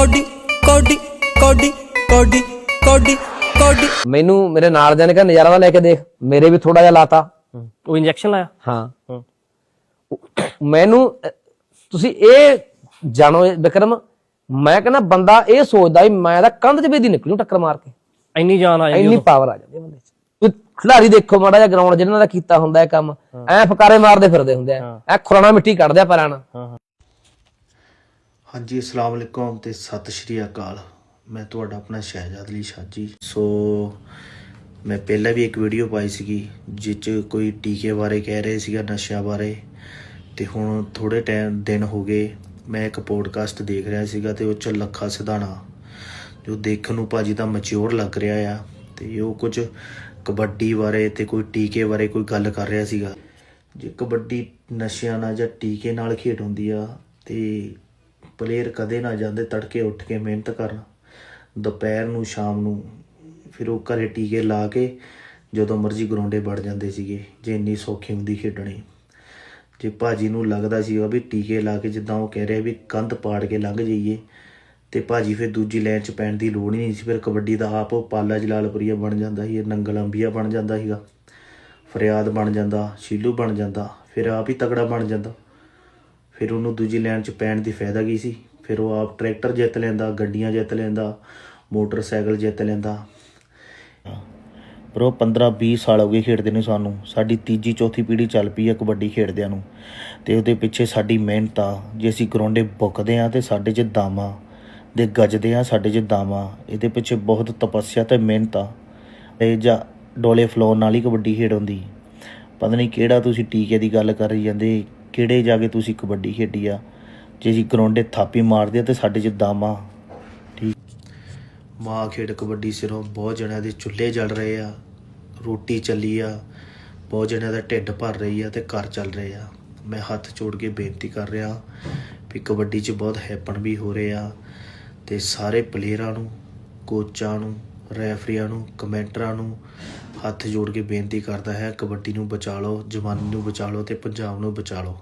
Cody ਕੋਡੀ ਕੋਡੀ ਕੋਡੀ ਕੋਡੀ ਕੋਡੀ। ਮੈਨੂੰ ਮੇਰੇ ਨਾਲ ਦੇ ਨੇ ਕਿਹਾ ਨਜ਼ਾਰਾ ਤਾਂ ਲੈ ਕੇ ਦੇਖ। ਮੇਰੇ ਵੀ ਥੋੜਾ ਜਿਹਾ ਲਾਤਾ। ਉਹ ਇੰਜੈਕਸ਼ਨ ਲਾਇਆ? ਹਾਂ। ਮੈਨੂੰ ਤੁਸੀਂ ਇਹ ਜਾਣੋ ਵਿਕਰਮ ਮੈਂ ਕਹਿੰਦਾ ਬੰਦਾ ਇਹ ਸੋਚਦਾ ਵੀ ਮੈਂ ਤਾਂ ਕੰਧ 'ਚ ਵੀ ਦੀ ਨਿਕਲੂ ਟੱਕਰ ਮਾਰ ਕੇ। ਇੰਨੀ ਜਾਨ ਆ ਜਾਂਦੀ ਇੰਨੀ ਪਾਵਰ ਆ ਜਾਂਦੀ ਬੰਦੇ 'ਚ। ਖਿਡਾਰੀ ਦੇਖੋ ਮਾੜਾ ਜਿਹਾ ਗਰਾਊਂਡ ਜਿਹਨਾਂ ਦਾ ਕੀਤਾ ਹੁੰਦਾ ਇਹ ਕੰਮ। ਐ ਫਕਾਰੇ ਮਾਰਦੇ ਫਿਰਦੇ ਹੁੰਦੇ ਆ। ਐ ਖੁਰਾਣਾ ਮਿੱਟੀ ਕੱਢਦੇ ਆ ਪੈਰਾਂ ਹਾਂਜੀ, ਅਸਲਾਮ ਅਲੈਕੁਮ ਤੇ ਸਤਿ ਸ਼੍ਰੀ ਅਕਾਲ। ਮੈਂ ਤੁਹਾਡਾ ਆਪਣਾ ਸ਼ਹਿਜਾਦ ਅਲੀ ਸ਼ਾਜੀ। ਸੋ, ਮੈਂ ਪਹਿਲਾਂ ਵੀ ਇੱਕ ਵੀਡੀਓ ਪਾਈ ਸੀਗੀ ਜਿਸ 'ਚ ਕੋਈ ਟੀਕੇ ਬਾਰੇ ਕਹਿ ਰਹੇ ਸੀਗਾ, ਨਸ਼ਿਆਂ ਬਾਰੇ। ਤੇ ਹੁਣ ਥੋੜੇ ਟਾਈਮ, ਦਿਨ ਹੋ ਗਏ। ਮੈਂ ਇੱਕ ਪੋਡਕਾਸਟ ਦੇਖ ਰਿਹਾ ਸੀਗਾ ਤੇ ਉਹ 'ਚ ਲੱਖਾ ਸਿਧਾਣਾ। ਜੋ ਦੇਖਣ ਨੂੰ ਭਾਜੀ ਦਾ ਮੈਚੁਰ ਲੱਗ ਰਿਹਾ ਆ, ਤੇ ਉਹ ਕੁਝ ਕਬੱਡੀ ਬਾਰੇ ਤੇ ਕੋਈ ਟੀਕੇ ਬਾਰੇ ਕੋਈ ਗੱਲ ਕਰ ਰਿਹਾ ਸੀਗਾ। ਜੇ ਕਬੱਡੀ ਨਸ਼ਿਆਂ ਨਾਲ ਜਾਂ ਟੀਕੇ ਨਾਲ ਖੇਡ ਹੁੰਦੀ ਆ, ਤੇ ਪਲੇਅਰ ਕਦੇ ਨਾ ਜਾਂਦੇ ਤੜਕੇ ਉੱਠ ਕੇ ਮਿਹਨਤ ਕਰਨ। ਦੁਪਹਿਰ ਨੂੰ, ਸ਼ਾਮ ਨੂੰ ਫਿਰ ਉਹ ਘਰੇ ਟੀਕੇ ਲਾ ਕੇ ਜਦੋਂ ਮਰਜ਼ੀ ਗਰਾਉਂਡੇ ਵੜ ਜਾਂਦੇ ਸੀਗੇ, ਜੇ ਇੰਨੀ ਸੌਖੀ ਹੁੰਦੀ ਖੇਡਣੀ। ਜੇ ਭਾਜੀ ਨੂੰ ਲੱਗਦਾ ਸੀਗਾ ਵੀ ਟੀਕੇ ਲਾ ਕੇ ਜਿੱਦਾਂ ਉਹ ਕਹਿ ਰਿਹਾ ਵੀ ਕੰਧ ਪਾੜ ਕੇ ਲੰਘ ਜਾਈਏ, ਤੇ ਭਾਜੀ ਫਿਰ ਦੂਜੀ ਲਾਈਨ 'ਚ ਪੈਣ ਦੀ ਲੋੜ ਹੀ ਨਹੀਂ ਸੀ, ਫਿਰ ਕਬੱਡੀ ਦਾ ਆਪ ਉਹ ਪਾਲਾ ਜਲਾਲਪੁਰੀਆ ਬਣ ਜਾਂਦਾ ਸੀ, ਇਹ ਨੰਗਲ ਅੰਬੀਆ ਬਣ ਜਾਂਦਾ ਸੀਗਾ। ਫਰਿਆਦ ਬਣ ਜਾਂਦਾ, ਸ਼ੀਲੂ ਬਣ ਜਾਂਦਾ, ਫਿਰ ਆਪ ਹੀ ਤਗੜਾ ਬਣ ਜਾਂਦਾ। ਫਿਰ ਉਹਨੂੰ ਦੂਜੀ ਲਾਈਨ 'ਚ ਪੈਣ ਦੀ ਫਾਇਦਾ ਕੀ ਸੀ? ਫਿਰ ਉਹ ਆਪ ਟਰੈਕਟਰ ਜਿੱਤ ਲੈਂਦਾ, ਗੱਡੀਆਂ ਜਿੱਤ ਲੈਂਦਾ, ਮੋਟਰਸਾਈਕਲ ਜਿੱਤ ਲੈਂਦਾ। ਪਰ ਉਹ 15 20 ਸਾਲ ਹੋ ਗਏ ਖੇਡਦੇ ਨੇ ਸਾਨੂੰ। ਸਾਡੀ ਤੀਜੀ, ਚੌਥੀ ਪੀੜ੍ਹੀ ਚੱਲ ਪਈ ਆ ਕਬੱਡੀ ਖੇਡਦਿਆਂ ਨੂੰ। ਤੇ ਉਹਦੇ ਪਿੱਛੇ ਸਾਡੀ ਮਿਹਨਤ ਆ। ਜੇ ਅਸੀਂ ਗਰਾਉਂਡੇ ਬੁੱਕਦੇ ਆ ਤੇ ਸਾਡੇ 'ਚ ਦਾਮਾ, ਦੇ ਗੱਜਦੇ ਆ ਸਾਡੇ 'ਚ ਦਾਮਾ, ਇਹਦੇ ਪਿੱਛੇ ਬਹੁਤ ਤਪੱਸਿਆ ਤੇ ਮਿਹਨਤ ਆ। ਇਹ ਜਾਂ ਡੋਲੇ ਫਲੋਰ ਨਾਲ ਹੀ ਕਬੱਡੀ ਖੇਡ ਹੁੰਦੀ। ਪਤਾ ਨਹੀਂ ਕਿਹੜਾ ਤੁਸੀਂ ਟੀਕੇ ਦੀ ਗੱਲ ਕਰ ਰਹੀ ਜਾਂਦੇ ਕਿਹੜੇ ਜਾ ਕੇ ਤੁਸੀਂ ਕਬੱਡੀ ਖੇਡੀ ਆ? ਜੇ ਅਸੀਂ ਗਰਾਉਂਡੇ ਥਾਪੀ ਮਾਰਦੇ ਆ ਤੇ ਸਾਡੇ 'ਚ ਦਾਮਾ। ਠੀਕ। ਮਾਂ ਖੇਡ ਕਬੱਡੀ ਸਿਰੋਂ ਬਹੁਤ ਜਣਿਆਂ ਦੇ ਚੁੱਲ੍ਹੇ ਜਲ ਰਹੇ ਆ, ਰੋਟੀ ਚੱਲੀ ਆ, ਬਹੁਤ ਜਣਿਆਂ ਦਾ ਢਿੱਡ ਭਰ ਰਹੀ ਆ ਤੇ ਘਰ ਚੱਲ ਰਹੇ ਆ। ਮੈਂ ਹੱਥ ਜੋੜ ਕੇ ਬੇਨਤੀ ਕਰ ਰਿਹਾ ਵੀ ਕਬੱਡੀ 'ਚ ਬਹੁਤ ਹੈਪਨ ਵੀ ਹੋ ਰਹੇ ਆ ਤੇ ਸਾਰੇ ਪਲੇਅਰਾਂ ਨੂੰ, ਕੋਚਾਂ ਨੂੰ ਰੈਫਰੀਆਂ ਨੂੰ, ਕਮੈਂਟਰਾਂ ਨੂੰ ਹੱਥ ਜੋੜ ਕੇ ਬੇਨਤੀ ਕਰਦਾ ਹੈ, ਕਬੱਡੀ ਨੂੰ ਬਚਾ ਲਓ, ਜਵਾਨੀ ਨੂੰ ਬਚਾ ਲਓ ਤੇ ਪੰਜਾਬ ਨੂੰ ਬਚਾ ਲਓ।